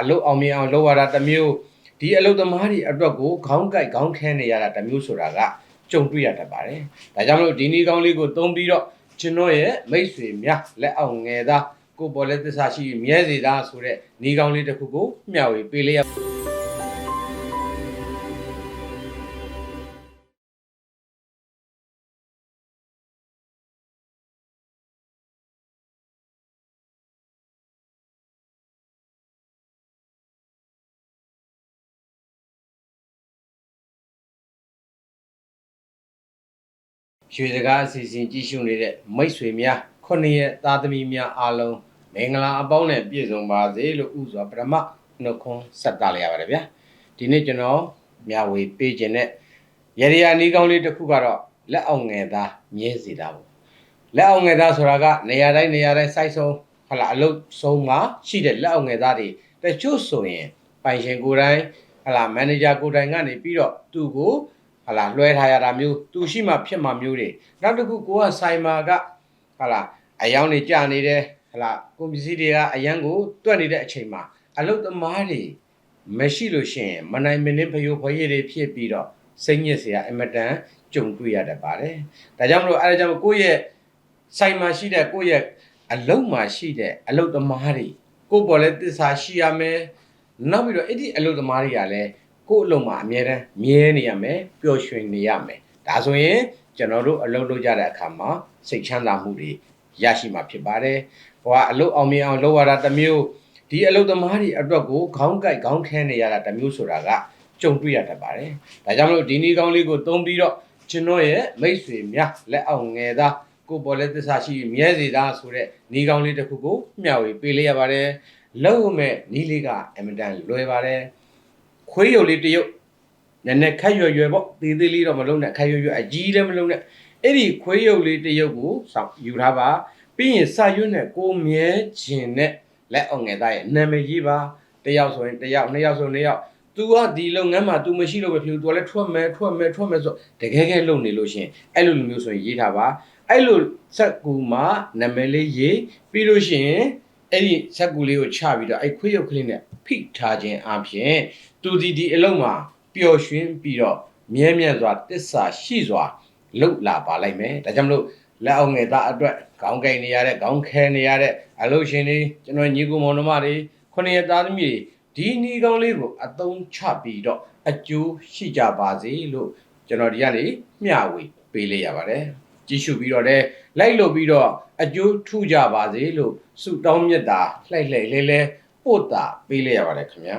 အလုတ်အောင်မြင်အောင်လုပ်ရတာတစ်မျိုးဒီအလုတ်သမားတွေအတွက်ကိုခေါင်းကိုက်ခေါင်းခဲနေရတာတစ်မျိုးဆိုတာကကြုံတွေ့ရတတ်ပါတယ်ဒါကြောင့်မလို့ဒီနီးကောင်းလေးကိုသုံးပြီးတော့ကျွန်တော်ရဲ့မိတ်ဆွေများလက်အောင်ငယ်သားကိုပေါ်လက်သစ္စာရှိမြဲစေသားဆိုတဲ့နီးကောင်းလေးတစ်ခုကိုမျှဝေပေးလိုက်ရ ရွှေစကားအစီအစဉ်ကြည့်ရှုနေတဲ့မိတ်ဆွေများခုနှစ်ရက်သားသမီးများအားလုံးမင်္ဂလာအပေါင်းနဲ့ပြည့်စုံပါစေလို့ဥစွာပထမနှုတ်ခွန်းဆက်တာလိုက်ရပါတယ်ဗျာဒီနေ့ကျွန်တော်မြဝေပေးခြင်းနဲ့ရရယာနီးကောင်းလေးတစ်ခုကတော့လက်အောင်ငယ်သားမြဲစီတာပေါ့လက်အောင်ငယ်သားဆိုတာကနေရာတိုင်းနေရာတိုင်းစိုက်ဆုံးဟလာအလုတ်ဆုံးမှာရှိတဲ့လက်အောင်ငယ်သားတွေတချို့ဆိုရင်ပိုင်ရှင်ကိုယ်တိုင်ဟလာမန်နေဂျာကိုယ်တိုင်ကနေပြီးတော့သူ့ကို ဟာလာလွှဲထားရတာမျိုးသူရှိမှဖြစ်မှမျိုးတွေနောက်တစ်ခုကိုကဆိုင်မာကဟာလာအယောင်နေကြနေတယ်ဟာလာကွန်ပစ္စည်းတွေကအရန်ကိုတွက်နေတဲ့အချိန်မှာအလုတ်သမားတွေမရှိလို့ရှိရင်မနိုင်မနှင်းဖယိုဖယိတွေဖြစ်ပြီးတော့စိတ်ညစ်စရာအင်မတန်ကြုံတွေ့ရတတ်ပါတယ်ဒါကြောင့်မလို့အဲဒါကြောင့်ကိုယ့်ရဲ့ဆိုင်မှာရှိတဲ့ကိုယ့်ရဲ့အလုတ်မှာရှိတဲ့အလုတ်သမားတွေကိုယ့်ပေါ်လဲသစ္စာရှိရမယ်နောက်ပြီးတော့အဲ့ဒီအလုတ်သမားတွေကလည်း ကိုယ့်အလုံးမှာအမြဲတမ်းမြဲနေရမယ်ပျော်ရွှင်နေရမယ်ဒါဆိုရင်ကျွန်တော်တို့အလုပ်လုပ်ကြတဲ့အခါမှာစိတ်ချမ်းသာမှုတွေရရှိမှာဖြစ်ပါတယ်ဟိုကအလုပ်အောင်မြင်အောင်လုပ်ရတာတစ်မျိုးဒီအလုပ်သမားတွေအတွက်ကိုခေါင်းကိုက်ခေါင်းခဲနေရတာတစ်မျိုးဆိုတာကကြုံတွေ့ရတတ်ပါတယ်ဒါကြောင့်မလို့ဒီနီးကောင်းလေးကိုသုံးပြီးတော့ကျွန်တော်ရဲ့မိတ်ဆွေများလက်အောင်ငယ်သားကိုယ်ပေါ်လက်သစ္စာရှိမြဲစေသားဆိုတဲ့နီးကောင်းလေးတစ်ခုကိုမျှဝေပေးလိုက်ရပါတယ်လုံးမဲ့နီးလေးကအင်မတန်လွယ်ပါတယ် ခွေးရုပ်လေးတစ်ရုပ်နည်းနည်းခက်ရွယ်ရွယ်ပေါ့သေးသေးလေးတော့မလုံးနဲ့ခက်ရွယ်ရွယ်အကြီးလည်းမလုံးနဲ့အဲ့ဒီခွေးရုပ်လေးတစ်ရုပ်ကိုစောင့်ယူထားပါပြီးရင်စာရွတ်နဲ့ကိုမြဲခြင်းနဲ့လက်အောင်ငယ်သားရဲ့နာမည်ရေးပါတစ်ယောက်ဆိုရင်တစ်ယောက်နှစ်ယောက်ဆိုရင်နှစ်ယောက် तू ကဒီလုပ်ငန်းမှာ तू မရှိလို့ပဲဖြစ်ဘူး तू ကလည်းထွက်မယ်ထွက်မယ်ထွက်မယ်ဆိုတကယ်ကဲလုပ်နေလို့ရှရင်အဲ့လိုလိုမျိုးဆိုရင်ရေးထားပါအဲ့လိုစက်ကူမှာနာမည်လေးရေးပြီးလို့ရှရင် အဲ့ဒီစက်ကူလေးကိုချပြီးတော့အဲ့ခွေးရုပ်ကလေးနဲ့ဖိထားခြင်းအပြင်သူဒီဒီအလုံးမှာပျော်ရွှင်ပြီးတော့မြဲမြံစွာတစ္ဆာရှိစွာလှုပ်လာပါလိုက်မယ်ဒါကြောင့်မလို့လက်အောင်ငယ်သားအတွက်ခေါင်းကိုက်နေရတဲ့ခေါင်းခဲနေရတဲ့အလုပ်ရှင်တွေကျွန်တော်ညီကိုမောင်နှမတွေခုနှစ်ရက်သားသမီးတွေဒီနီကောင်းလေးကိုအသုံးချပြီးတော့အကျိုးရှိကြပါစေလို့ကျွန်တော်ဒီကနေမျှဝေပေးလိုက်ရပါတယ် ကြည့်ရှုပြီးတော့လည်းလိုက်လို့ပြီးတော့အကျိုးထူကြပါစေလို့ဆုတောင်းမြတ်တာလှိုက်လှိုက်လဲလဲပို့တာပေးလိုက်ရပါတယ်ခင်ဗျာ